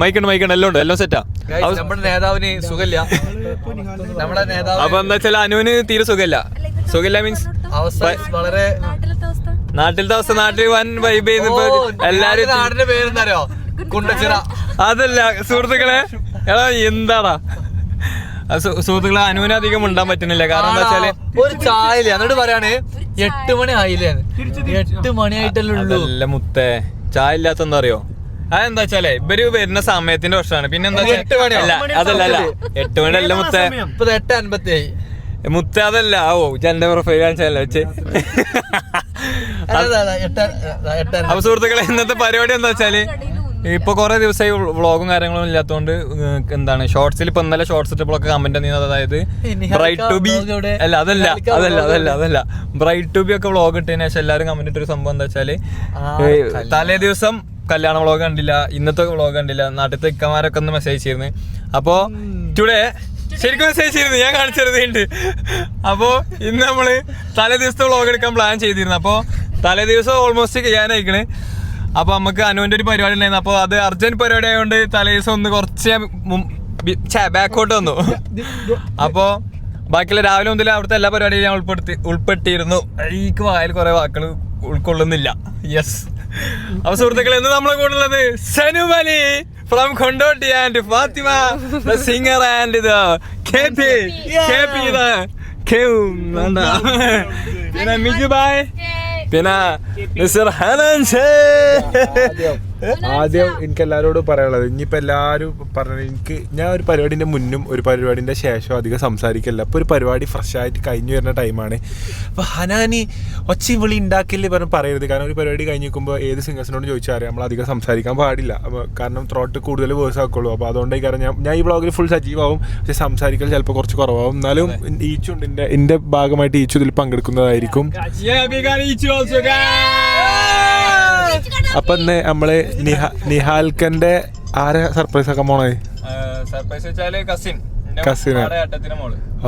മൈക്കുണ്ട് മൈക്കുണ്ട്. എല്ലാം ഉണ്ട്. എല്ലാം സെറ്റാ നമ്മുടെ നേതാവിന് സുഖമില്ല. നമ്മുടെ നേതാവ് അപ്പൊ എന്താ വെച്ചാൽ അനുവിന് തീരെ സുഖമില്ല. സുഖമില്ല മീൻസ് വളരെ നാട്ടിലത്തെ അവസ്ഥ നാട്ടിൽ വൻ വൈബ് ചെയ്യുന്ന ഓ, എല്ലാരും നാടിന്റെ പേരെന്താരോ കുണ്ടച്ചിറ. അതല്ല സുഹൃത്തുക്കളെ എടാ എന്താടാ? സുഹൃത്തുക്കളെ അനുവിന് അധികം ഉണ്ടാൻ പറ്റുന്നില്ല. കാരണം എന്താ വെച്ചാൽ ഒരു ചായല്ലേ? എന്നിട്ട് പറയാണ് എട്ട് മണി ആയില്ലേ? എട്ട് മണിയായിട്ടല്ലേ ഉള്ളൂ. അല്ല മുത്തേ ചായ ഇല്ലാത്ത എന്താ അറിയോ? അതെന്താ വെച്ചാലേ ഇവർ വരുന്ന സമയത്തിന്റെ പ്രശ്നമാണ് പിന്നെ എന്താ വെച്ചാ- എട്ട് മണിയോ? അല്ല അതല്ല അല്ല. എട്ട് മണി അല്ല മുത്തേ. ഇപ്പൊ എട്ട് അൻപത്തി ആയി മുത്ത അതല്ല ഓ എന്റെ പ്രൊഫൈൽ കാണിച്ചല്ല വെച്ച്. എട്ട് എട്ട് അപ്പൊ സുഹൃത്തുക്കളെ ഇന്നത്തെ പരിപാടി എന്താ വെച്ചാൽ ഇപ്പൊ കുറെ ദിവസമായി വ്ളോഗും കാര്യങ്ങളും ഇല്ലാത്തതുകൊണ്ട് എന്താണ് ഷോർട്സിൽ ഇപ്പൊ ഇന്നലെ ഷോർട്സ് ഇട്ടപ്പോഴൊക്കെ കമന്റ് ചെയ്യുന്നത് അതായത് ബ്രൈറ്റ് ടു ബി vlog? അല്ല അതല്ല അതല്ല vlog അതല്ല അതല്ല. ബ്രൈറ്റ് ടു ബി ഒക്കെ വ്ളോഗ് ഇട്ടതിന് ശേഷം എല്ലാവരും കമന്റ് ഇട്ടൊരു സംഭവം എന്താ വെച്ചാൽ ആ, തലേ ദിവസം കല്യാണ വ്ളോഗ് കണ്ടില്ല ഇന്നത്തെ വ്ളോഗ് കണ്ടില്ല നാട്ടിലത്തെ ഇക്കമാരൊക്കെ ഒന്ന് മെസ്സേജ് ചെയ്യുന്നു അപ്പോ ടുഡേ ശരിക്കും മെസ്സേജ് ചെയ്തിരുന്നു ഞാൻ കാണിച്ചിരുന്നുണ്ട് അപ്പോ ഇന്ന് നമ്മൾ തലേ ദിവസത്തെ വ്ളോഗ് എടുക്കാൻ പ്ലാൻ ചെയ്തിരുന്നു. അപ്പോ തലേ ദിവസം ഓൾമോസ്റ്റ് ചെയ്യാനായിക്കണ്. അപ്പൊ നമുക്ക് അനുവിന്റെ ഒരു പരിപാടി ഉണ്ടായിരുന്നു. അപ്പൊ അത് അർജന്റ് പരിപാടി ആയതുകൊണ്ട് തലേ ദിവസം ഒന്ന് കുറച്ച് ബാക്കോട്ട് വന്നു. അപ്പോ ബാക്കിയുള്ള രാവിലെ മുതൽ അവിടുത്തെ എല്ലാ പരിപാടിയും ഞാൻ ഉൾപ്പെടുത്തി ഉൾപ്പെട്ടിരുന്നു. എനിക്ക് വായിൽ കുറെ വാക്കുകൾ ഉൾക്കൊള്ളുന്നില്ല. യെസ് അപ്പൊ സുഹൃത്തുക്കളെ ഇന്ന് നമ്മളെ കൂടെ ഉള്ളത് സനുമലി from Kondotty and Fathima singer and ഇത് കെ പി കെ പി ഇത് കേവും വേണ്ട. പിന്നെ മിജു ബായ് പിന്നെ മിസ്റ്റർ ഹനൻ ആദ്യം എനിക്ക് എല്ലാവരോടും പറയാനുള്ളത് ഇനിയിപ്പോ എല്ലാരും പറഞ്ഞു എനിക്ക് ഞാൻ ഒരു പരിപാടിന്റെ മുന്നും ഒരു പരിപാടിന്റെ ശേഷം അധികം സംസാരിക്കില്ല അപ്പൊ ഒരു പരിപാടി ഫ്രഷ് ആയിട്ട് കഴിഞ്ഞു വരുന്ന ടൈമാണ് അപ്പൊ ഹനാനി ഒച്ചയും വിളി ഉണ്ടാക്കില്ലേ പറഞ്ഞ് പറയരുത്. കാരണം ഒരു പരിപാടി കഴിഞ്ഞ് നിൽക്കുമ്പോൾ ഏത് സിംഗേഴ്സിനോട് ചോദിച്ചാൽ അറിയാം. നമ്മൾ അധികം സംസാരിക്കാൻ പാടില്ല. അപ്പൊ കാരണം ത്രോട്ട് കൂടുതൽ വേഴ്സ് ആക്കുള്ളൂ. അപ്പൊ അതുകൊണ്ട് കാരണം ഞാൻ ഞാൻ ഈ ബ്ലോഗിൽ ഫുൾ സജീവാവും പക്ഷെ സംസാരിക്കൽ ചിലപ്പോൾ കുറച്ച് കുറവാകും എന്നാലും ഈച്ചുണ്ട്. എന്റെ എന്റെ ഭാഗമായിട്ട് ഈച്ചു ഇതിൽ പങ്കെടുക്കുന്നതായിരിക്കും. അപ്പൊ ഇന്ന് നമ്മൾ നിഹ നിഹാൽക്കന്റെ ആരെ സർപ്രൈസ് ആക്കാൻ പോണേ? സർപ്രൈസ് വെച്ചാൽ കസിൻ കസിൻ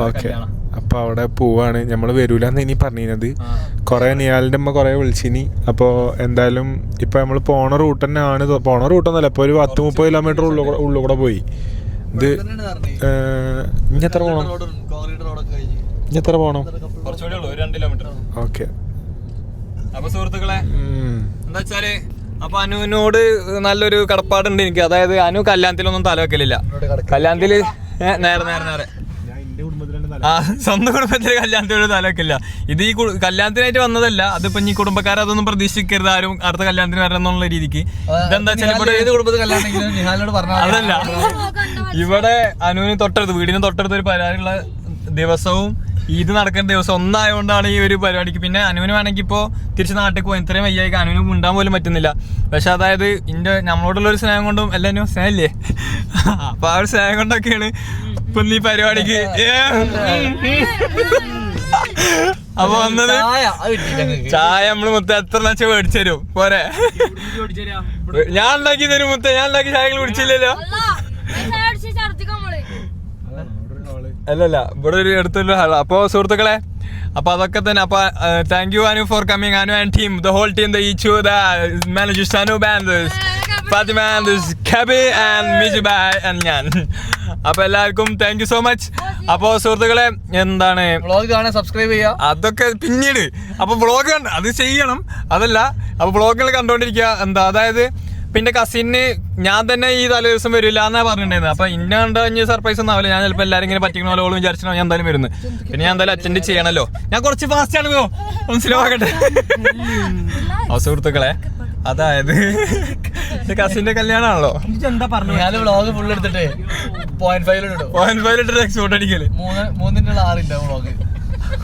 ഓക്കെ. അപ്പൊ അവിടെ പോവാണ്. നമ്മൾ വരൂലെന്ന് ഇനി പറഞ്ഞിരുന്നത്. കൊറേ നിയാലിന്റെ അമ്മ കൊറേ വിളിച്ചിനി. അപ്പൊ എന്തായാലും ഇപ്പൊ നമ്മൾ പോണ റൂട്ട് തന്നെ ആണ് പോണ റൂട്ട് ഒന്നല്ല ഇപ്പൊ ഒരു പത്ത് മുപ്പത് കിലോമീറ്റർ ഉള്ളു ഉള്ളു കൂടെ പോയി. ഇത് ഇനി എത്ര പോണം? ഇനി എത്ര പോണം? കുറച്ചുകൂടെ ഉള്ളൂ. ഒരു രണ്ട് കിലോമീറ്റർ ഓക്കെ. അപ്പൊ സുഹൃത്തുക്കളെ എന്താ വെച്ചാൽ അപ്പൊ അനുവിനോട് നല്ലൊരു കടപ്പാടുണ്ട് എനിക്ക്. അതായത് അനു കല്യാണത്തിലൊന്നും തല വെക്കലില്ല കല്യാണത്തിൽ നേരെ നേരെ നേരെ. ആ സ്വന്തം കുടുംബത്തിൽ കല്യാണത്തിനോട് തല വെക്കില്ല ഇത് ഈ കല്യാണത്തിനായിട്ട് വന്നതല്ല. അതിപ്പോ ഈ കുടുംബക്കാരെ അതൊന്നും പ്രതീക്ഷിക്കരുത്. ആരും അടുത്ത കല്യാണത്തിന് വരണം എന്നുള്ള രീതിക്ക് ഇതെന്താ വെച്ചാൽ അതല്ല. ഇവിടെ അനുവിന് തൊട്ടടുത്ത് വീടിന് തൊട്ടടുത്ത് ഒരു പരിപാടിയുള്ള ദിവസവും ഇത് നടക്കുന്ന ദിവസം ഒന്നായതുകൊണ്ടാണ് ഈ ഒരു പരിപാടിക്ക്. പിന്നെ അനുവിന് വേണമെങ്കിൽ ഇപ്പോൾ തിരിച്ച് നാട്ടിൽ പോയി. ഇത്രയും വയ്യായി. അനുവിന് മിണ്ടാൻ പോലും പറ്റുന്നില്ല. പക്ഷെ അതായത് ഇന്റെ നമ്മളോടുള്ള ഒരു സ്നേഹം കൊണ്ടും എല്ലാവരും സ്നേഹമില്ലേ? അപ്പൊ ആ ഒരു സ്നേഹം കൊണ്ടൊക്കെയാണ് ഇപ്പൊ നീ പരിപാടിക്ക്. അപ്പൊ വന്നത് ചായ. നമ്മൾ മുത്ത എത്ര ലക്ഷം മേടിച്ചു തരും പോരെ. ഞാൻ ഉണ്ടാക്കി തരും. മുത്ത ഞാൻ ഉണ്ടാക്കി ചായകൾ കുടിച്ചില്ലല്ലോ. അല്ലല്ല ഇവിടെ ഒരു അടുത്തുള്ള അപ്പോൾ അപ്പോ സുഹൃത്തുക്കളെ അപ്പോൾ അതൊക്കെ തന്നെ അപ്പോൾ thank you Anu for coming Anu and team the whole team the Eechu the manager Sanu ബാൻഡേഴ്സ് Fathima and Khabi and Miju ബായ് ആൻഡ് ഞാൻ അപ്പൊ എല്ലാവർക്കും താങ്ക് യു സോ മച്ച് അപ്പോ സുഹൃത്തുക്കളെ എന്താണ്? വ്ളോഗ് കാണാൻ സബ്സ്ക്രൈബ് ചെയ്യുക അതൊക്കെ പിന്നീട്. അപ്പൊ വ്ളോഗ് അത് ചെയ്യണം. അതല്ല അപ്പൊ വ്ളോഗുകൾ കണ്ടോണ്ടിരിക്കുക എന്താ അതായത് പിന്നെ കസിന് ഞാൻ തന്നെ ഈ തലേ ദിവസം വരില്ല എന്നാ പറഞ്ഞിട്ടുണ്ടായിരുന്നു അപ്പൊ ഇന്ന കണ്ട ഇനി സർപ്രൈസ് ഒന്നും ആവില്ല. ഞാൻ ചിലപ്പോൾ എല്ലാരും ഇങ്ങനെ പറ്റിക്കണ പോലെ ഓളും വിചാരിച്ചോ ഞാൻ എന്തായാലും വരുന്നു. പിന്നെ ഞാൻ എന്തായാലും അറ്റൻഡ് ചെയ്യണല്ലോ. ഞാൻ കുറച്ച് ഫാസ്റ്റ് ആണല്ലോ മനസ്സിലാക്കട്ടെ ആ സുഹൃത്തുക്കളെ അതായത് കസിന്റെ പറഞ്ഞു? ഞാൻ വ്ളോഗ് ഫുൾ എടുത്തിട്ട് പോയിന്റ് ഫൈവ് ഇടും. പോയിന്റ് ഫൈവ് ലിറ്റർ എക്സ്പോർട്ട് അടിക്കൽ. ആറില്ല വ്ളോഗ്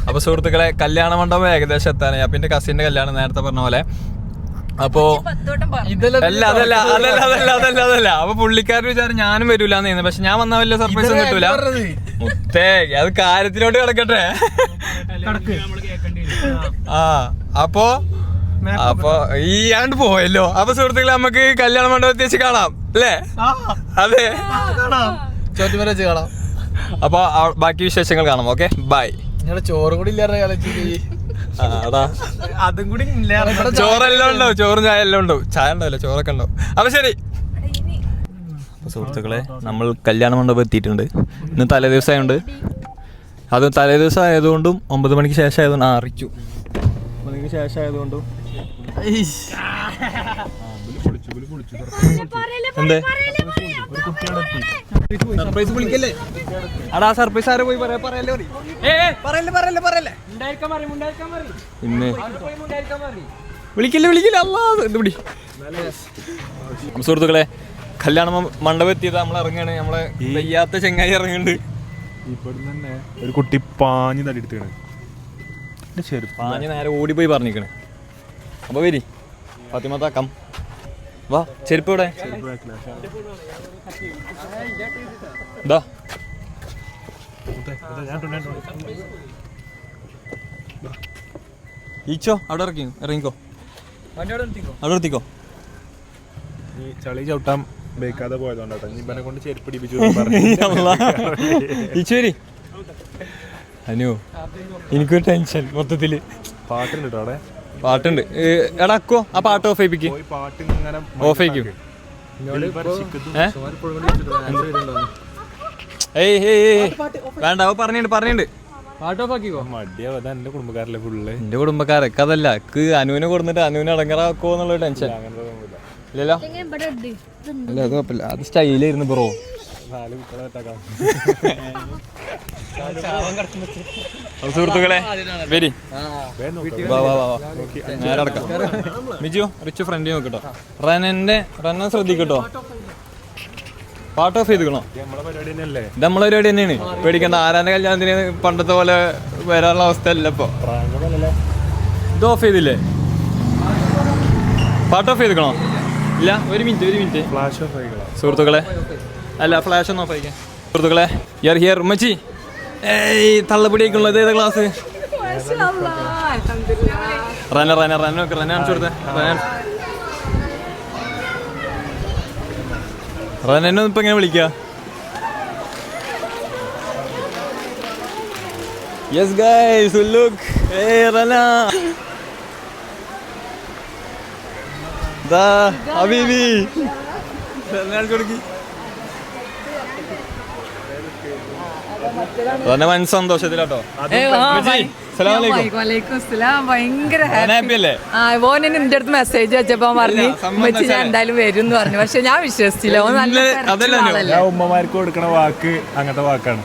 അപ്പൊ സുഹൃത്തുക്കളെ കല്യാണ മണ്ഡപം ഏകദേശം എത്താനായി. അപ്പൊ എന്റെ കസിന്റെ കല്യാണം നേരത്തെ പറഞ്ഞ പോലെ അപ്പോ ഇതല്ല അതല്ല അതല്ല അതല്ല അതല്ല അതല്ല. അപ്പൊ പുള്ളിക്കാരൻ വിചാരം ഞാനും വരൂലെന്ന് ചെയ്യുന്നത് പക്ഷെ ഞാൻ വന്ന വലിയ സർപ്രൈസ് ഒന്നും കിട്ടൂല. മുത്തേ അത് കാര്യത്തിലോട്ട് കിടക്കട്ടെ. ആ അപ്പോ അപ്പൊ ഈ ആണ്ട് പോയല്ലോ. അപ്പൊ സുഹൃത്തുക്കളെ നമുക്ക് കല്യാണ മണ്ഡപത്തിൽ വെച്ച് കാണാം അല്ലേ? അതെ. ചോറ്റുമല വെച്ച് കാണാം. അപ്പൊ ബാക്കി വിശേഷങ്ങൾ കാണാം ഓക്കെ? ബൈ. നിങ്ങളുടെ ചോറ് കൂടി ഇല്ലാതെ കളിച്ച് അതാ. അതും കൂടി ചോറെല്ലാം ഉണ്ടോ ചോറും ചായ എല്ലാം ഉണ്ടാവും. ചായ ഉണ്ടാവില്ല ചോറൊക്കെ ഉണ്ടാവും. അപ്പൊ ശരി. ഇനി സുഹൃത്തുക്കളെ നമ്മൾ കല്യാണ മണ്ഡപം എത്തിയിട്ടുണ്ട്. ഇന്ന് തലേ ദിവസമായതുകൊണ്ട് അത് തലേ ദിവസം ആയതുകൊണ്ടും ഒമ്പത് മണിക്ക് ശേഷം ആയതുകൊണ്ട് ആ അറിയിച്ചു ഒമ്പത് മണിക്ക് ശേഷം ആയതുകൊണ്ടും എന്തേ? സർപ്രൈസ് വിളിക്കല്ലേ? അടാ സർപ്രൈസ് ആരെ പോയി പറയാ? പറയല്ലേ പറയല്ലേ പറയല്ലേ പറയല്ലേ? ഇന്ന് വിളിക്കില്ല വിളിക്കില്ല. അല്ലാ ഇത് പിടി സുഹൃത്തുക്കളെ. കല്യാണ മണ്ഡപം എത്തിയത് നമ്മൾ ഇറങ്ങാണ്. നമ്മളെ വയ്യാത്ത ചെങ്ങായി ഇറങ്ങുന്നുണ്ട്. ഇവിടുന്ന് തന്നെ ഒരു കുട്ടി പാഞ്ഞ് തടിയെടുത്താണ് ചെരുപ്പ് പാഞ്ഞ് നേരെ ഓടിപ്പോയി പറഞ്ഞിരിക്കണേ. അപ്പൊ വരി. ഫാത്തിമത്താക്കാം വാ ചെരുപ്പ് ഇവിടെ. ഇതാ ഈച്ചോ അവിടെ ഇറക്കി ഇറങ്ങിക്കോ. അവിടെ എത്തിക്കോ ഈ ചളി ചവിട്ടാൻ ബേക്കാതെ പോയതുകൊണ്ടാട്ടോ നീ ഇവനെ കൊണ്ട് ചെരുപ്പ് ഇടിപ്പിച്ചു ഈച്ചോ വരി അനു എനിക്കൊരു ടെൻഷൻ മൊത്തത്തിൽ. പാട്ടുണ്ട് അവിടെ? പാട്ടുണ്ട്. എടാ അക്കോ ആ പാട്ട് ഓഫ് ആയിപ്പിക്ക്. പോയി പാട്ട് ഇങ്ങനെ ഓഫ് ആയിക്കും. ഏയ് ഏയ് വേണ്ട അവ പറഞ്ഞിട്ട് പറഞ്ഞിട്ടുണ്ട്. പാട്ട് ഓഫ് ആക്കിക്കോ? എന്റെ കുടുംബക്കാരല്ലേ ഫുള്ള് എന്റെ കുടുംബക്കാരൊക്കെ അതല്ലക്ക് അനുവിനെ കൊടുത്തിട്ട് അനുവിനെ അടങ്ങറാക്കോ എന്നുള്ള ടെൻഷൻ. ഇല്ലല്ലോ. അല്ല അത് കുഴപ്പമില്ല. അത് സ്റ്റൈലായിരുന്നു ബ്രോ നാല് കുട്ടികളെ വെട്ടാക്കാം സുഹൃത്തുക്കളെ വരി. നേരെ അടക്കാം മിജു റിച്ച് ഫ്രണ്ട് നോക്കിട്ടോ റനന്റെ റന്നെ ശ്രദ്ധിക്കട്ടോ പാട്ട് ഓഫ് ചെയ്തിക്കണോ? നമ്മളെ പരിപാടി തന്നെയാണ്. പേടിക്കണ്ട ആരാന്റെ കല്യാണത്തിന് പണ്ടത്തെ പോലെ വരാനുള്ള അവസ്ഥ അല്ല ഇപ്പൊ. ഇത് ഓഫ് ചെയ്തില്ലേ? പാട്ട് ഓഫ് ചെയ്തിക്കണോ? ഇല്ല ഒരു മിനിറ്റ് ഒരു മിനിറ്റ്. ഫ്ലാഷ് ഓഫ് സുഹൃത്തുക്കളെ. അല്ല ഫ്ലാഷ് ഒന്ന് ഓഫ് ആയിക്കാം. സുഹൃത്തുക്കളെ യർ ഹിയർ ഉമ്മച്ചി. ഏയ് തള്ളപ്പിടിയൊക്കെയുള്ളത് ഏതാ ക്ലാസ് റന റന റന നോക്ക് റന കാണിച്ചു കൊടുത്തേ. റന റനെ ഇപ്പൊ എങ്ങനെ വിളിക്കുക യെസ് ഗൈസ് ലുക്ക് ഏ റന ദാ ഹബീബി റന കാണിച്ചു കൊടുക്കി. റന വൻ സന്തോഷത്തിലാട്ടോ. വലൈക്കും സ്ലാം ഭയങ്കര ഹാപ്പി ഹാപ്പി അല്ലേ? ആ ഓൻ എന്റെ അടുത്ത് മെസ്സേജ് വെച്ചപ്പോ പറഞ്ഞു മച്ചി ഞാൻ എന്തായാലും വരും എന്ന് പറഞ്ഞു. പക്ഷെ ഞാൻ വിശ്വസിച്ചില്ല. ഓൻ നല്ല ഉമ്മമാർക്ക് കൊടുക്കണ വാക്ക് അങ്ങനത്തെ വാക്കാണ്.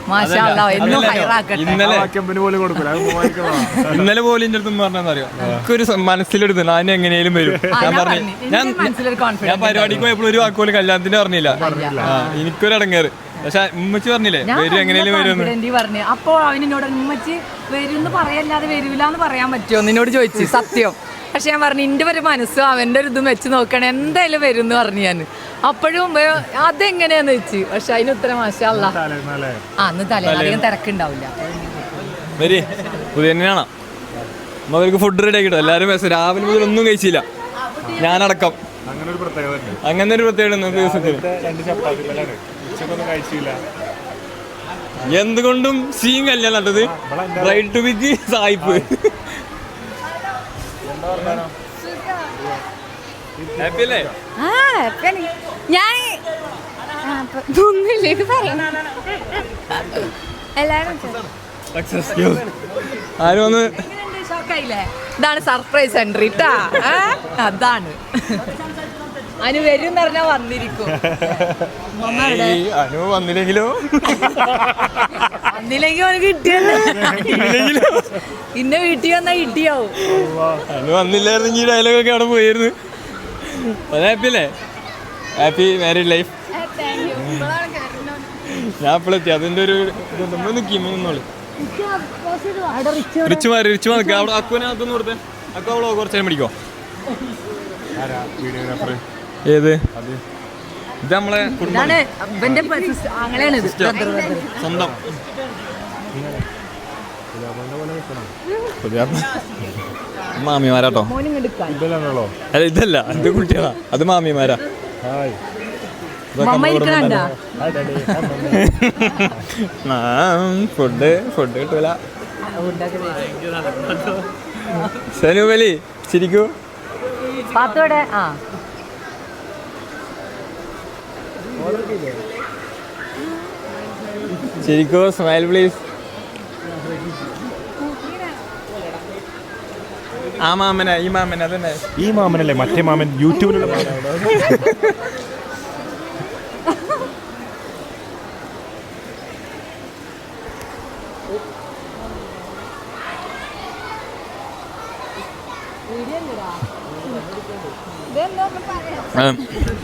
ഇന്നലെ വാക്ക് പോലും കൊടുക്കില്ല അത് ഉമ്മമാർക്ക് വാ. ഇന്നലെ പോലും എന്റെ അടുത്ത് പറഞ്ഞെന്ന് അറിയോ? എനിക്കൊരു മനസ്സിലെടുത്ത് ഞാൻ എങ്ങനെയും വരും. ഞാൻ പറഞ്ഞു. ഞാൻ പരിപാടിക്ക് പോയപ്പോൾ ഒരു വാക്കുപോലും കല്യാണത്തിന് പറഞ്ഞില്ല. എനിക്കൊരു അടങ്ങേറ് പക്ഷെ ഉമ്മച്ചി പറഞ്ഞില്ലേ വരും എങ്ങനെയും വരും പറഞ്ഞു. അപ്പോ അവനോട് ഉമ്മച്ചി വരും പറയല്ലാതെ വരൂല എന്ന് പറയാൻ പറ്റുമോ? നിന്നോട് ചോദിച്ചു സത്യം. പക്ഷെ ഞാൻ പറഞ്ഞു എന്റെ ഒരു മനസ്സും അവന്റെ ഒരു ഇതും വെച്ച് നോക്കണം എന്തായാലും വരും എന്ന് പറഞ്ഞു ഞാൻ. അപ്പോഴും അതെങ്ങനെയാന്ന് വെച്ച് പക്ഷെ അതിന് ഉത്തരം മാഷല്ല അന്ന് തലേ അധികം തിരക്കുണ്ടാവില്ല. വരി പുതിയ തന്നെയാണ്? അവർക്ക് ഫുഡ് റെഡി ആക്കിട്ടോ എല്ലാവരും രാവിലെ മുതൽ ഒന്നും കഴിച്ചില്ല. ഞാനടക്കം. അങ്ങനെ ഒരു പ്രത്യേകത അങ്ങനെ ഒരു പ്രത്യേകത ദിവസത്തിൽ. ഉച്ചക്കൊന്നും കഴിച്ചില്ല. എന്തുകൊണ്ടും സീൻ കല്യാണം നട്ടത് ബ്രൈഡ് ടു ബിക്ക് സായിപ്പ്. ഞാൻ എല്ലാരും ആരും ഒന്ന് ഷോക്കായില്ലേ ഇതാണ് സർപ്രൈസ് എൻട്രി ട്ടാ. അതാണ്. അതിന് വരും പറഞ്ഞാ വന്നിരിക്കും. ഏയ്, അനു വന്നില്ലെങ്കിലോ? വന്നില്ലെങ്കിൽ അവന് കിട്ടിയല്ലോ? ഇന്നെ വീട്ടിൽ വന്നാ കിട്ടിയാവും. അനു വന്നില്ലായിരുന്നെങ്കിൽ ഈ ഡയലോഗൊക്കെ അവിടെ പോയിരുന്നു. ഹാപ്പി അല്ലേ? ഹാപ്പി മാരീഡ് ലൈഫ് ഞാൻ ഇപ്പോഴെത്തി അതിന്റെ ഒരു നമ്മൾ നിൽക്കി നിന്നോളി. റിച്ച് മാറി റിച്ച് മാറി. അവിടെ അക്കുവിനെ അതൊന്നും കൊടുത്തേ. അക്കു അവളോ കുറച്ച് നേരം പിടിക്കോ? ആരാ? വീഡിയോഗ്രാഫർ ഏത്? ഇത് നമ്മളെ സ്വന്തം. മാമിമാരാട്ടോ. അല്ല ഇതല്ല. ഇത് കുട്ടികളാ. അത് മാമിമാരാ. ഫുഡ് ഫുഡ് കിട്ടൂല. സനുബലി ശരിക്കൂ പാത്തോടെ ആ. ശരിക്കും സ്മൈൽ പ്ലീസ് ആ മാമന ഈ മാമന അതന്നെ ഈ മാമനല്ലേ മറ്റേ മാമൻ യൂട്യൂബിലുള്ള മാമനാണോ?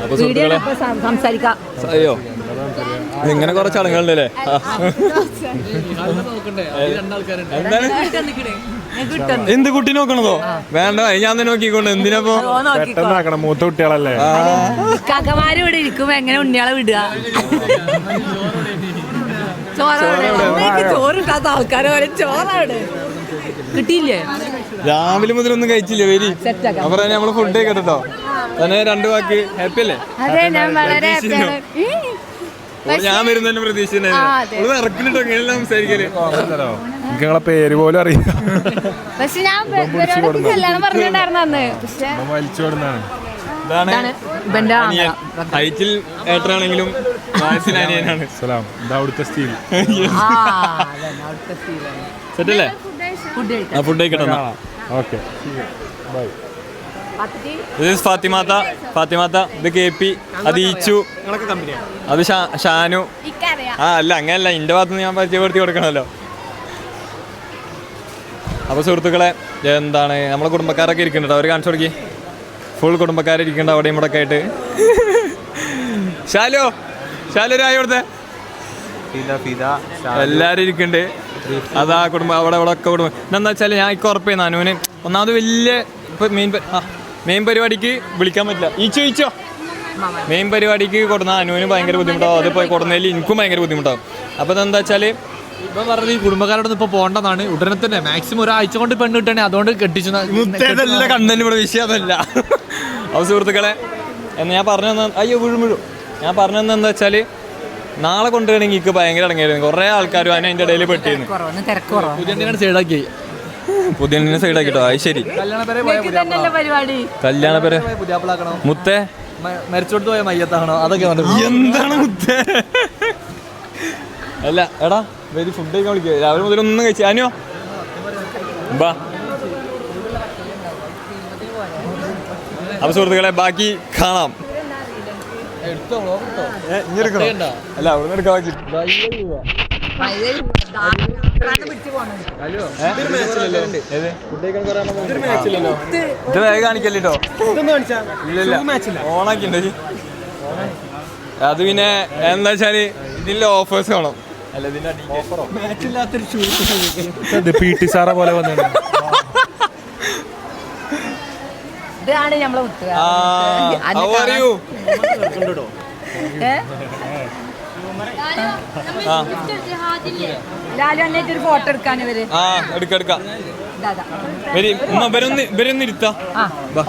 അപ്പൊ സുഹൃത്തുക്കളെ സംസാരിക്കാം. അയ്യോ. ഇങ്ങനെ കുറച്ച് ആളുകളുണ്ടല്ലേ? എന്ത് കുട്ടി നോക്കണതോ? വേണ്ട ഞാൻ തന്നെ നോക്കിക്കൊണ്ട് എന്തിനപ്പോ? പെട്ടെന്നാക്കണം മൂത്ത കുട്ടികളല്ലേ? കകമാര് ഇവിടെ ഇരിക്കും എങ്ങനെ ഉണ്ണിയാളെ വിടുക? ചോറ് കിട്ടാത്ത ആൾക്കാരെ പോലെ ചോറാണ് കിട്ടിയില്ലേ? രാവിലെ മുതൽ ഒന്നും കഴിച്ചില്ല വരി. അപ്പൊ ആക്കാം. അപ്പൊ നമ്മൾ ഫുഡ് കേട്ടോ തന്നെ രണ്ടു വാക്ക് ഹാപ്പി അല്ലേ? അതെ ഞാൻ വരുന്നതിന് പ്രതീക്ഷിച്ചിട്ടുണ്ടായിരുന്നു എങ്ങനെയല്ല സംസാരിക്കൽ. നിങ്ങളെ പേര് പോലും അറിയാം പക്ഷെ ഞാൻ പറഞ്ഞിട്ടുണ്ടായിരുന്നു അന്ന്. പക്ഷെ ഇതാണ് ഇതാണ് ഇവന്റെ അനിയൻ. ഹൈറ്റിൽ ഏട്ടനാണെങ്കിലും അനിയനാണ്. സലാം ഇതാ അവിടുത്തെ സ്റ്റീൽ. ഫുഡ് കഴിക്കാം ഓക്കെ. ബൈ. ഇത് ഫാത്തിമാത്ത ഫാത്തിമാത്ത ഇത് കെ പി അത് ഈച്ചു. അത് ഷാനു. ആ അല്ല അങ്ങനല്ല എന്റെ ഭാഗത്തുനിന്ന് ഞാൻ പരിചയപ്പെടുത്തി കൊടുക്കണമല്ലോ. അപ്പോൾ സുഹൃത്തുക്കളെ എന്താണ് നമ്മളെ കുടുംബക്കാരൊക്കെ ഇരിക്കുന്നുണ്ട്. അവർ കാണിച്ചു കൊടുക്കി. ഫുൾ കുടുംബക്കാരിരിക്കുന്നുണ്ട് അവിടെയും ഇവിടെ ഒക്കെ ആയിട്ട്. ഷാലോ ഷാലോ രായ ഇവിടുത്തെ എല്ലാവരും ഇരിക്കുന്നുണ്ട്. അതാ കുടുംബം അവിടെ അവിടെ ഒക്കെ കുടുംബം. എന്താ വെച്ചാൽ ഞാൻ ഇക്ക ഉറപ്പ് ചെയ്യുന്ന അനുവിന് ഒന്നാമത് വലിയ ഇപ്പൊ മെയിൻ മെയിൻ പരിപാടിക്ക് വിളിക്കാൻ പറ്റില്ല. ഈച്ചോ ഈച്ചോ? മെയിൻ പരിപാടിക്ക് കൊടുന്ന അനുവിന് ഭയങ്കര ബുദ്ധിമുട്ടാവും. അത് പോയി കൊടുന്നതിൽ എനിക്കും ഭയങ്കര ബുദ്ധിമുട്ടാവും. അപ്പോൾ എന്താ വെച്ചാൽ ഇപ്പൊ പറഞ്ഞത് ഈ കുടുംബക്കാരോടൊന്നും ഇപ്പൊ പോകേണ്ടതാണ്. ഉടനെ തന്നെ മാക്സിമം ഒരാഴ്ച കൊണ്ട് പെണ്ണ് കിട്ടണേ അതുകൊണ്ട് കെട്ടിച്ചു കണ്ടന്റ് ഇവിടെ വിഷയം അതല്ല. അപ്പോൾ സുഹൃത്തുക്കളെ എന്ന് ഞാൻ പറഞ്ഞു തന്നെ അയ്യോ വീഴും വീഴും ഞാൻ പറഞ്ഞു തന്നെ എന്താ വെച്ചാൽ നാളെ കൊണ്ടുവരണമെങ്കിൽ എനിക്ക് ഭയങ്കര ഇടങ്ങായിരുന്നു കുറേ ആൾക്കാരും അതിന് അതിന്റെ ഇടയിൽ പെട്ടിരുന്നു. കുറവാണ് തിരക്ക് കുറവാണ് പുതിയ സൈഡാക്കി. പുതിയ സൈഡാക്കിട്ടോ അത് ശരി. കല്യാണ പേരെ പോയ പരിപാടി? കല്യാണ പേര് മുത്തേ. മരിച്ചോട്ട് പോയ മയ്യത്താണോ? അതൊക്കെ എന്താണ് മുത്തേ? അല്ല എടാ വെരി ഫുഡ് കഴിക്കാൻ വിളിക്കുക രാവിലെ മുതൽ ഒന്നും കഴിച്ചു അനിയോ? ബാ. അപ്പൊ സുഹൃത്തുക്കളെ ബാക്കി കാണാം? അല്ല അവിടെ നിന്ന് എടുക്കാൻ? ഇത് വേഗം കാണിക്കല്ലോ അത് പിന്നെ എന്താ വെച്ചാൽ ഇതിന്റെ ഓഫേഴ്സ് കാണും. അല്ല ഇതിന്റെ ഓഫറോ ഇത് പി ടി സാറെ പോലെ വന്നിട്ടുണ്ട് ഇതാണ് നമ്മളെ കുത്തുക ആ അന്നെ how are കാണാൻ- you? ഏ? ആ. ലാലു അന്നേറ്റ് ഒരു ഫോട്ടോ എടുക്കാൻ ഇവർ. ആ എടുക്ക എടുക്ക. ഇതാ, ഇതാ. വരി ഉമ്മ ഇവരൊന്ന് ഇവരൊന്ന് ഇരുത്താ. ആ ബാ.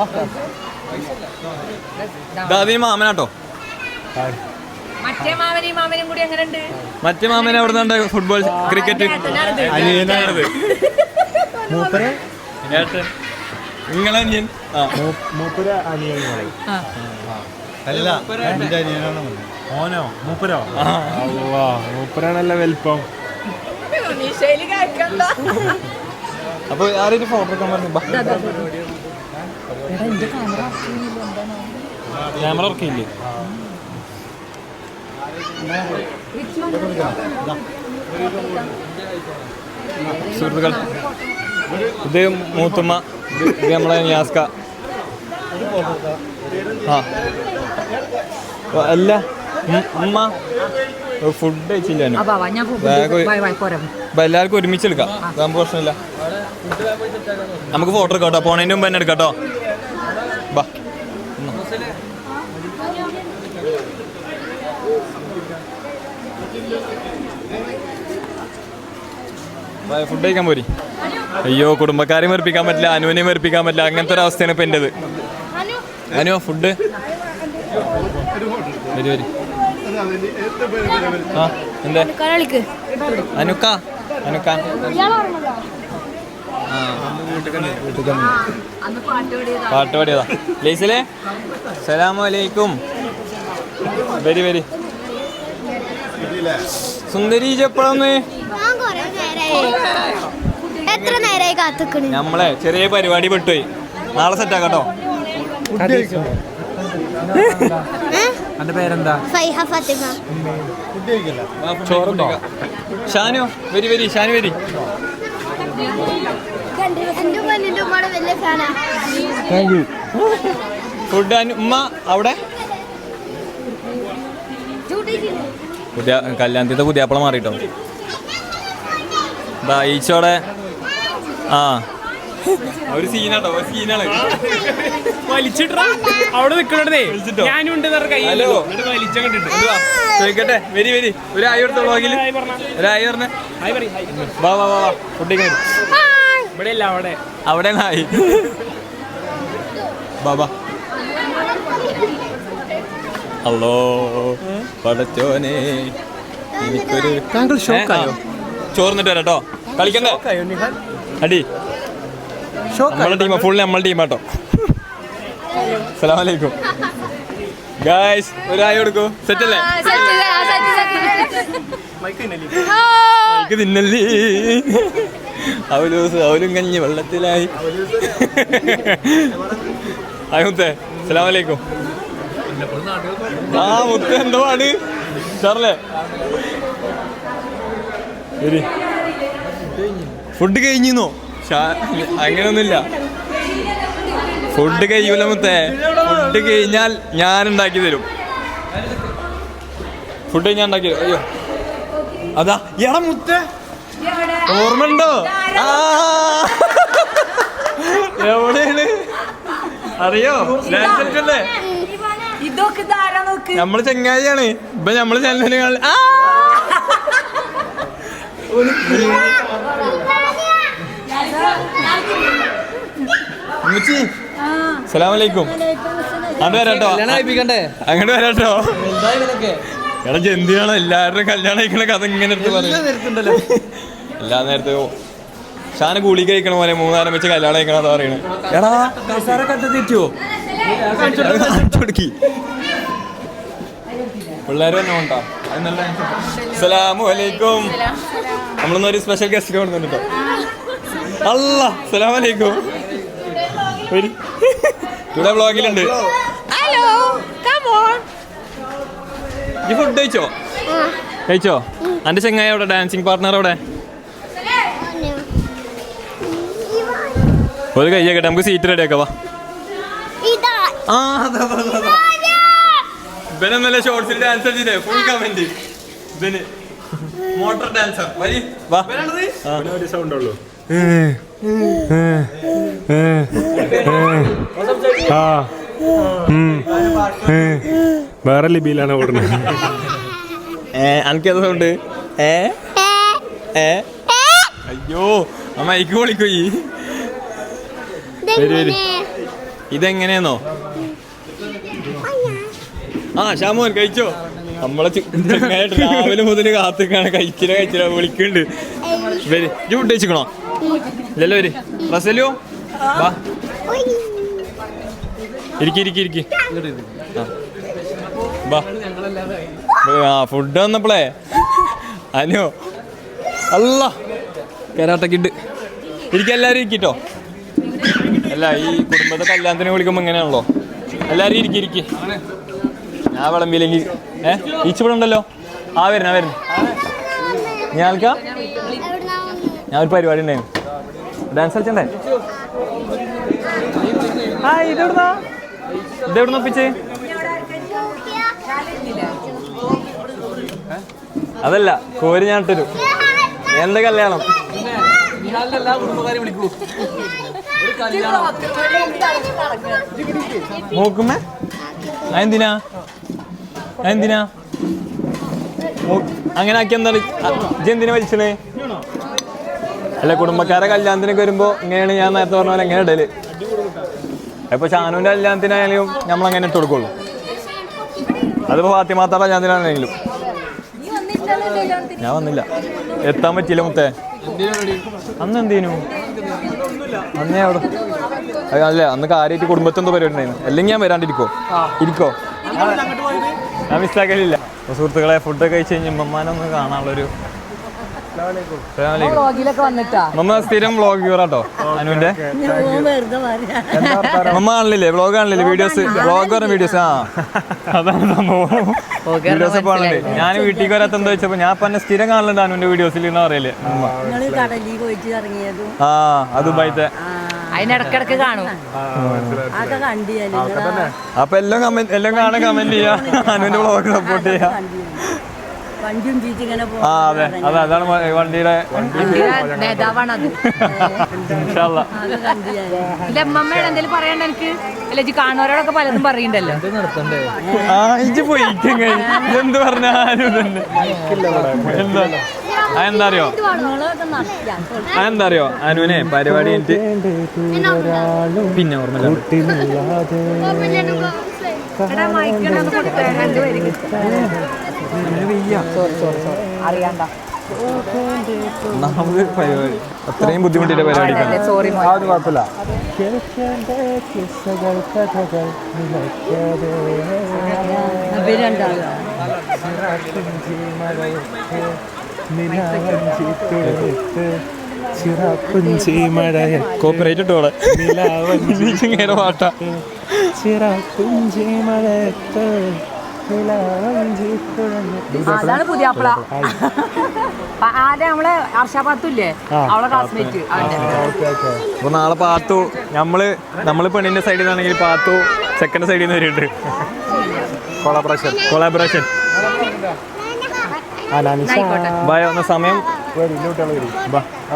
ദാ അത് ഈ മാമനാട്ടോ. മറ്റേ മാമനും ഈ മാമനും കൂടി എങ്ങനെ ഉണ്ട്? മറ്റേ മാമനെ അവിടെ നിന്നുണ്ട് ഫുട്ബോൾ ക്രിക്കറ്റ് അനിയനാണത്. ഏട്ടൻ. നിങ്ങളെ അനിയൻ മൂപ്പര അനിയനാണ് അല്ല എന്റെ അനിയനാണ് ഓനോ മൂപ്പരോ? അള്ളാ മൂപ്പരാണല്ല വലിപ്പം. അപ്പൊ ആരെയും ഫോട്ടോ എടുക്കാൻ പറഞ്ഞു. ബാ. ക്യാമറ വർക്കില്ലേ സുഹൃത്തുക്കൾ ഇത് മൂത്തുമ്മ ഇത് നമ്മളെ ന്യാസ്ക. ആ. അല്ല ഉമ്മ ഫുഡ് കഴിച്ചില്ല എല്ലാവർക്കും ഒരുമിച്ച് എടുക്കാം. അതാകുമ്പോ പ്രശ്നമില്ല. നമുക്ക് ഫോട്ടോ എടുക്കാം കേട്ടോ. പോണേന്റെ മുമ്പ് തന്നെ എടുക്കാം കേട്ടോ. ബാ. ഫുഡ് കഴിക്കാൻ പോരി. അയ്യോ കുടുംബക്കാരെ മറിപ്പിക്കാൻ പറ്റില്ല അനുവിനെ മറിപ്പിക്കാൻ പറ്റില്ല അങ്ങനത്തെ ഒരു അവസ്ഥയാണ് ഇപ്പൊ എന്റേത്. അനു ഫുഡ് വരി വരി. ആ എന്താ? അനുക്ക അനുക്കാൻ അന്ന് പാട്ട് പാടിയതാ. ലൈസിലെ? സലാം അലൈക്കും. വരി വരി. സുന്ദരി ചെപ്പളന്ന് എത്ര നേരമായി കാത്തുക്കണ്? നമ്മളെ ചെറിയ പരിപാടി പെട്ടുപോയി. നാളെ സെറ്റ് ആക്കട്ടോ. അന്റെ പേരെന്താ? ഫൈഹ ഫാത്തിമ. ചോറുണ്ടോ? ഷാനു വരി വരി ഷാനു വരി. ഫുഡ് ഉമ്മ അവിടെ? പുതിയ കല്യാണത്തിന്റെ പുതിയാപ്പള മാറിട്ടോ. ദാ ഈച്ചോടെ. ആ. ഒരു സീനാട്ടോ ഒരു സീനാണ്. വലിച്ചിട്ടാ അവിടെ നിക്കണേ? ഞാനും ഉണ്ട് കൈ ഹലോ. വലിച്ചങ്ങോട്ട് എന്തുവാ? ചോദിക്കട്ടെ. വരി വരി. ഒരു ആയി എടുത്തോളൂ വാക്കിൽ ഒരു ആയി പറഞ്ഞേ. പറയ് വാ വാ വാ വരും. ഇവിടെ ഇല്ല അവിടെ. അവിടെ നായി ബാബാ ഹലോ പടച്ചോനെ. എനിക്കൊരു താങ്കൾ ഷോക്കായോ. ചോർന്നിട്ട് വരാം കേട്ടോ. കളിക്കണ്ടേ അടി. നമ്മളെ ടീമാ ഫുൾ നമ്മളെ ടീമാട്ടോ സലാമലൈക്കും. ഗായ്സ് ഒരായി കൊടുക്കൂ. സെറ്റ് അല്ലേ? മൈക്ക് തിന്നല്ലേ അവലൂസ് അവലും കഞ്ഞി വെള്ളത്തിലായി. ഹായ് മുത്തേ സലാമലൈക്കും. ആ മുത്ത എന്തോ ആണ്. സാറല്ലേ? ശരി. ഫുഡ് കഴിഞ്ഞോ അങ്ങനൊന്നുമില്ല. ഫുഡ് കഴിയൂല മുത്തേ. ഫുഡ് കഴിഞ്ഞാൽ ഞാൻ ഉണ്ടാക്കി തരും. ഫുഡ് ഞാൻ ഉണ്ടാക്കി തരും. അയ്യോ. അതാ എടാ മുത്തേ. ഓർമ്മയുണ്ടോ? ആ. എവിടെയാണ്? അറിയോ? ലാൻഡ് അല്ലേ ഇതൊക്കെ ഇതാരാ നോക്ക്? നമ്മൾ ചങ്ങാതിയാണ് ഇപ്പൊ നമ്മൾ ചാനലിന് ആ. സലാമലൈക്കും. അങ്ങോട്ട് വരാട്ടോ അങ്ങോട്ട് വരാട്ടോ എടാ ജന്തിയാണ് എല്ലാവരുടെയും കല്യാണം കഴിക്കണ കഥ ഇങ്ങനെ എടുത്ത് പറയും. എല്ലാ നേരത്തെ ഷാന ഗുളി കഴിക്കണ പോലെ മൂന്നാരം വെച്ച് കല്യാണം കഴിക്കണ അതാ പറയണേ. എടാ തീറ്റോ കൊടുക്കി. പിള്ളേർ തന്നെ ഉണ്ടോ സലാമു അലൈക്കും. നമ്മളൊന്നും ഒരു സ്പെഷ്യൽ ഗസ്റ്റ് കൊണ്ടുവന്നിട്ടോ അല്ല സലാം അലൈക്കും. ഇവിടെ ബ്ലോഗിലുണ്ട് ഹലോ ഈ ഫുഡ് കഴിച്ചോ? കഴിച്ചോ? അന്റെ ചെങ്ങായ അവിടെ ഡാൻസിങ് പാർട്ട്ണർ അവിടെ ഒരു കയ്യൊക്കെ നമുക്ക് സീറ്റ് റെഡി ആക്കാം വാ. ഇതാ. ആ അതെ അതാ, അതാ, അതാ. ഇവനൊന്നല്ല ഷോർട്സിൽ ഡാൻസ് കളിച്ചില്ലേ ഫുൾ കമന്റ് ഇവന് മോട്ടർ ഡാൻസർ വരി. ഒരു സൗണ്ട് ഉള്ളൂ. ആ. വേറെ ലിപിയിലാണ് ഓടുന്നത്. എനിക്ക് സൗണ്ട് ഏ? ഏ? അയ്യോ അമ്മ മൈക്ക് വിളിക്കോ വരി വരി. ഇതെങ്ങനെയാന്നോ? ആ ശ്യാമോൻ കഴിച്ചോ? നമ്മളെ രാവിലെ മുതൽ കാത്തിക്കാണ് കഴിച്ചില്ല കഴിച്ചില്ല. വിളിക്കുന്നുണ്ട്. വരി. ഇജ്ജ് ഫുഡ് കഴിച്ചിക്കണോ? ഇല്ലല്ലോ വരി. റസലിയോ? വാ. ഇരിക്കി ഇരിക്കി ഇരിക്കി. വാ. ആ ഫുഡ് വന്നപ്പോളേ. അനു. അല്ല കരാട്ടക്കിട്ട് ഇരിക്കും എല്ലാവരും ഇരിക്കട്ടോ? അല്ല ഈ കുടുംബത്തെ കല്യാണത്തിന് വിളിക്കുമ്പോൾ എങ്ങനെയാണല്ലോ എല്ലാവരും ഇരിക്കി ഇരിക്കി. ഞാൻ വിളമ്പിയില്ലെങ്കിൽ ഏ? ഈച്ചിവിടെ ഉണ്ടല്ലോ. ആ വരുന്ന വരുന്ന. ഞാൻക്ക ഞാൻ ഒരു പരിപാടി ഉണ്ടായിരുന്നു ഡാൻസ് കളിച്ചണ്ടേ ആ ഇതെവിടുന്നാ? ഇതെവിടുന്ന ഒപ്പിച്ചേ? അതല്ല കോരി ഞാൻ ഇട്ടരും. എന്റെ കല്യാണം. നോക്കുമേ അതെന്തിനാ അതെന്തിനാ നോ- അങ്ങനെ ആക്കി എന്താണ്? എന്തിനാ വലിച്ചണേ അല്ല കുടുംബക്കാരെ കല്യാണത്തിനൊക്കെ വരുമ്പോ ഇങ്ങനെയാണ് ഞാൻ നേരത്തെ പറഞ്ഞ പോലെ എങ്ങനെ ഇടൽ. ഇപ്പൊ ഷാനുവിന്റെ കല്യാണത്തിനായാലും നമ്മൾ അങ്ങനെ ഇട്ട് കൊടുക്കുള്ളൂ. അതിപ്പോ ഫാത്തിമാത്താടെ കല്യാണത്തിനാണെങ്കിലും. ഞാൻ വന്നില്ല. എത്താൻ പറ്റിയില്ല മുത്തേ. അന്ന് എന്തേനു? അന്നേ അവിടെ അല്ല അന്ന് കാര്യമായിട്ട് കുടുംബത്തെന്തോ പരിപാടി ഉണ്ടായിരുന്നു. അല്ലെങ്കിൽ ഞാൻ വരാണ്ടിരിക്കോ ഇരിക്കോ? ഞാൻ മിസ്സാക്കലില്ല. സുഹൃത്തുക്കളെ ഫുഡൊക്കെ കഴിച്ച് കഴിഞ്ഞ് ഉമ്മമാനൊന്ന് കാണാനുള്ളൊരു സ്ഥിരം വ്ളോഗ് വ്യൂറാട്ടോ അനുവിന്റെ മമ്മ കാണില്ലേ? വ്ളോഗ് കാണില്ലേ? വീഡിയോസ് വ്ളോഗ് പറഞ്ഞ വീഡിയോസ്. ആ. അതാണ് സംഭവം. വീഡിയോസ് ഞാൻ വീട്ടിൽ വരാത്ത എന്താ വെച്ചപ്പോ ഞാൻ പറഞ്ഞ സ്ഥിരം കാണലുണ്ട് അനുവിന്റെ വീഡിയോസിൽ എന്ന് പറയല്ലേ ആ അത് ദുബായിത്തെ അതിനിടക്കിടക്ക് കാണും. അതൊക്കെ അപ്പൊ എല്ലാം കമന്റ് എല്ലാം കാണാൻ കമന്റ് ചെയ്യാ. അനുവിന്റെ ബ്ലോഗ് സപ്പോർട്ട് ചെയ്യാ. വണ്ടിയും ചീറ്റ് ഇങ്ങനെ ആ അതെ. അതെ അതാണ് വ- വണ്ടിയുടെ നേതാവാണത്. ഇൻഷാല്ലാ. അതൊക്കെ കണ്ടിയാലും ഇല്ല അമ്മമ്മയുടെ എന്തെങ്കിലും പറയണ്ട എനിക്ക്? അല്ല ഇജ്ജ് കാണുന്നവരോടൊക്കെ പലതും പറയണ്ടല്ലോ. ആ ഇജ്ജ് പോയി എന്ത് പറഞ്ഞാലും എന്താ? അതെന്താ അറിയോ അതെന്താ അറിയോ അനുവിനെ പരിപാടി പിന്നെ ഓർമ്മയില്ല. അറിയാണ്ട പരിപാടി. അത്രയും ബുദ്ധിമുട്ടിട്ട് കുഴപ്പമില്ല. കോപ്പറേറ്റ് ഇട്ടോളെ അതാണ് പുതിയ അപ്പള. ആരെ നമ്മളെ അർഷാപാത്തുല്ലേ അവളെ ക്ലാസ്മേറ്റ് അവന്റെ അപ്പൊ നാളെ പാത്തു നമ്മൾ നമ്മൾ പെണ്ണിന്റെ സൈഡിൽ നിന്നാണെങ്കിൽ പാത്തു സെക്കൻഡ് സൈഡിൽ നിന്ന് വരുന്നുണ്ട് കൊളാബറേഷൻ കൊളാബറേഷൻ ബൈ ഒന്ന് സമയം.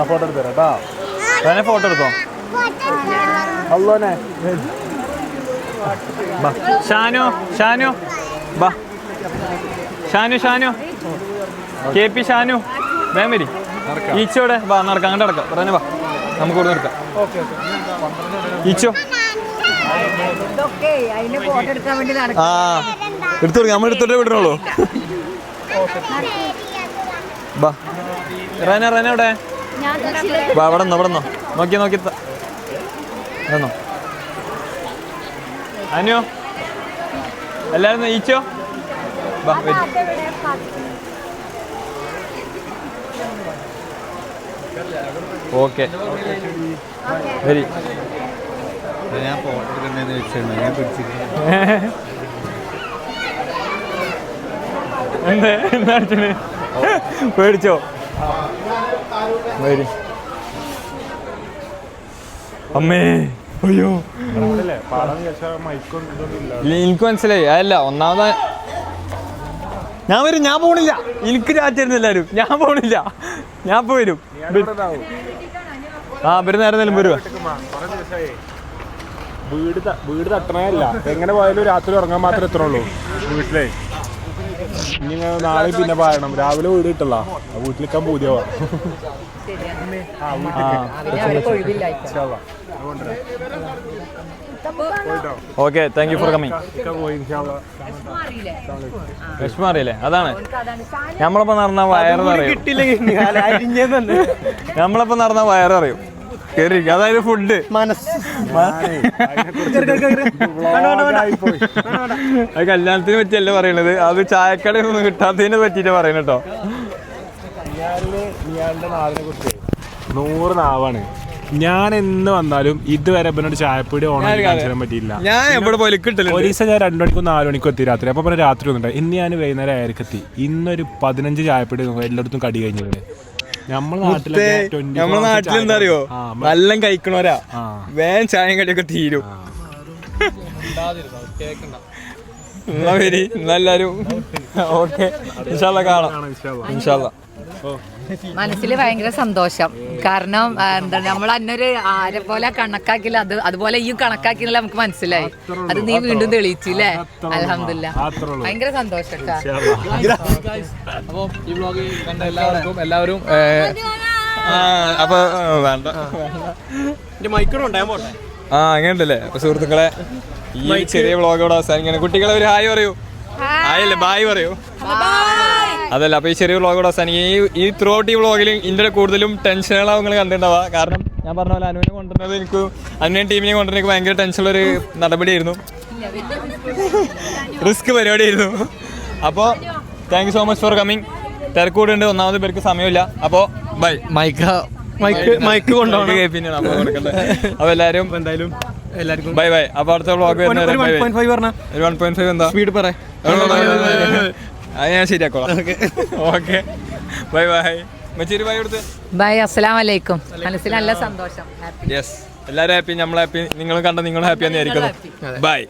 ഫോട്ടോ കേട്ടോ? വേണേ ഫോട്ടോ എടുത്തോ? അല്ലോനെ ഷാനു ഷാനു. ബാ. Shanu Shanu. K P Shanu. വേം വരി. ഈച്ചോടെ ബാ നടക്കാം അങ്ങോട്ട് നടക്കാം. പറഞ്ഞു ബാ. നമുക്ക് ഇവിടെ നിർത്താം ഈച്ചോ? ഇതൊക്കെ അതിന്റെ ഫോട്ടോ എടുക്കാൻ വേണ്ടി നടക്കും. ആ എടുത്തു കൊടുക്കാം. നമ്മൾ എടുത്തോട്ടേ വിടണുള്ളൂ. ബാ. റന റന എവിടെ? ബാ അവിടെ നിന്നോ അവിടെ നിന്നോ. നോക്കി നോക്കി. നിന്നോ. അനു എല്ലാരും ഈച്ചോ ബാ ഓക്കെ. ശരി ഞാൻ ഫോട്ടോ എടുക്കണ്ടെന്ന് വെച്ചിട്ടുണ്ട് ഞാൻ എന്തേ എന്താ അടിച്ചത് പേടിച്ചോ? വരി. അമ്മേ അയ്യോ. എനിക്ക് മനസ്സിലായി. അതല്ല ഒന്നാമത് ഞാൻ വരും ഞാൻ പോണില്ല. എനിക്ക് ചാറ്റിരുന്നു എല്ലാരും. ഞാൻ പോണില്ല. ഞാൻ ഇപ്പൊ വരും. ആ ഇവർ നേരെ നേരം വരുവാ വീട് വീട് തട്ടണല്ല എങ്ങനെ പോയാലും രാത്രി ഉറങ്ങാൻ മാത്രമേ എത്രയുള്ളൂ വീട്ടിലേ. ഇനി ഇങ്ങനെ നാളെ പിന്നെ പറയണം. രാവിലെ വീട് കിട്ടല്ല വീട്ടിലിക്കാൻ പൂതിയാവാ. Okay thank you for coming. വിഷമം അറിയില്ലേ? അതാണ്. നമ്മളിപ്പോ നടന്ന വയറ് അറിയും നമ്മളിപ്പോ നടന്ന വയറ് അതായത് ഫുഡ് മനസ്സ്. അത് കല്യാണത്തിന് പറ്റിയല്ല പറയണത്? അത് ചായക്കടയിൽ ഒന്നും കിട്ടാത്തതിനെ പറ്റിട്ട് പറയണ കേട്ടോ നൂറ് നാവാണ്. ഞാൻ എന്ന് വന്നാലും ഇതുവരെ ഇവനോട് ചായപ്പൊടി ഓണം കാണിച്ചാൻ പറ്റിയില്ല ഞാൻ എവിടെ പോയി കിട്ടില്ല ഒരു ദിവസം ഞാൻ രണ്ടു മണിക്കും നാല് മണിക്കും എത്തി രാത്രി. അപ്പൊ പിന്നെ രാത്രി ഒന്നുണ്ടായി ഇന്ന് ഞാൻ വൈകുന്നേരം ആയിരിക്കും എത്തി. ഇന്നൊരു പതിനഞ്ച് ചായപ്പൊടി എല്ലായിടത്തും കടി കഴിഞ്ഞിട്ടുണ്ട്. നമ്മളെ നാട്ടിൽ എന്താ അറിയോ? നല്ല കഴിക്കണോരാ. വേഗം ചായം കടിയൊക്കെ തീരും. എന്നാ വരി എല്ലാരും. ഓക്കെ. ഇൻഷാല്ല കാണാം. ഇൻഷാല്ല മനസ്സിൽ ഭയങ്കര സന്തോഷം. കാരണം എന്താ നമ്മൾ അന്നൊരു ആരെ പോലെ കണക്കാക്കില്ല അത് അതുപോലെ ഈ കണക്കാക്കിയില്ല നമുക്ക് മനസ്സിലായി. അത് നീ വീണ്ടും തെളിയിച്ചു അല്ലേ അലഹമില്ല. ഭയങ്കര സന്തോഷം ട്ടാ. അപ്പോൾ ഈ വ്ളോഗ് കണ്ട എല്ലാവർക്കും എല്ലാവരും ആ അപ്പൊ വേണ്ട. ആ അങ്ങനെയുണ്ടല്ലേ അപ്പൊ സുഹൃത്തുക്കളെ ഈ ചെറിയ വ്ളോഗ് ഇവിടെ അവസാനിക്കാണ് കുട്ടികളെ ഒരു ഹായ് പറയൂ. ഹായ്. അല്ലേ? ബായ് പറയൂ. അതല്ല അപ്പൊ ഈ ചെറിയ വ്ളോഗ് കൂടെ അവസാനിക്കും. ഈ ഈ ത്രൂ ഔട്ട് ഈ വ്ളോഗിൽ ഇതിന്റെ കൂടുതലും ടെൻഷനുകളാണ് നിങ്ങൾ കണ്ടിട്ടുണ്ടാവുക കാരണം ഞാൻ പറഞ്ഞ പോലെ അനുവിനെ കൊണ്ടുവരുന്നത് എനിക്ക് അനുവിനെ ടീമിനെ കൊണ്ടുവരുന്ന എനിക്ക് ഭയങ്കര ടെൻഷനുള്ള ഒരു നടപടിയായിരുന്നു. റിസ്ക് പരിപാടിയായിരുന്നു. അപ്പോൾ thank you so much for coming തിരക്കൂടുണ്ട് ഒന്നാമത് പേർക്ക് സമയമില്ല. അപ്പോൾ ബൈ മൈക്ക മൈക്ക് മൈക്ക് കൊണ്ടുപോകണം. പിന്നെയാണ് അപ്പോൾ കൊടുക്കണ്ടേ അപ്പോൾ എല്ലാവരും എന്തായാലും എല്ലാവർക്കും ബൈ ബൈ അപ്പോൾ അടുത്ത വ്ളോഗ് വരുന്നത് വൺ പോയിന്റ് ഫൈവ് പറഞ്ഞ ഒരു വൺ പോയിന്റ് ഫൈവ് എന്താ? സ്പീഡ് പറ. അത് ഞാൻ ശരിയാക്കോളാം. Okay. Bye bye. Macheri bye കൊടുത്ത്. ബൈ അസ്സലാം വലൈക്കും മനസ്സിൽ നല്ല സന്തോഷം. യെസ് എല്ലാവരും ഹാപ്പി നമ്മൾ ഹാപ്പി നിങ്ങളും കണ്ട നിങ്ങളും ഹാപ്പി തന്നെയായിരിക്കും ബൈ.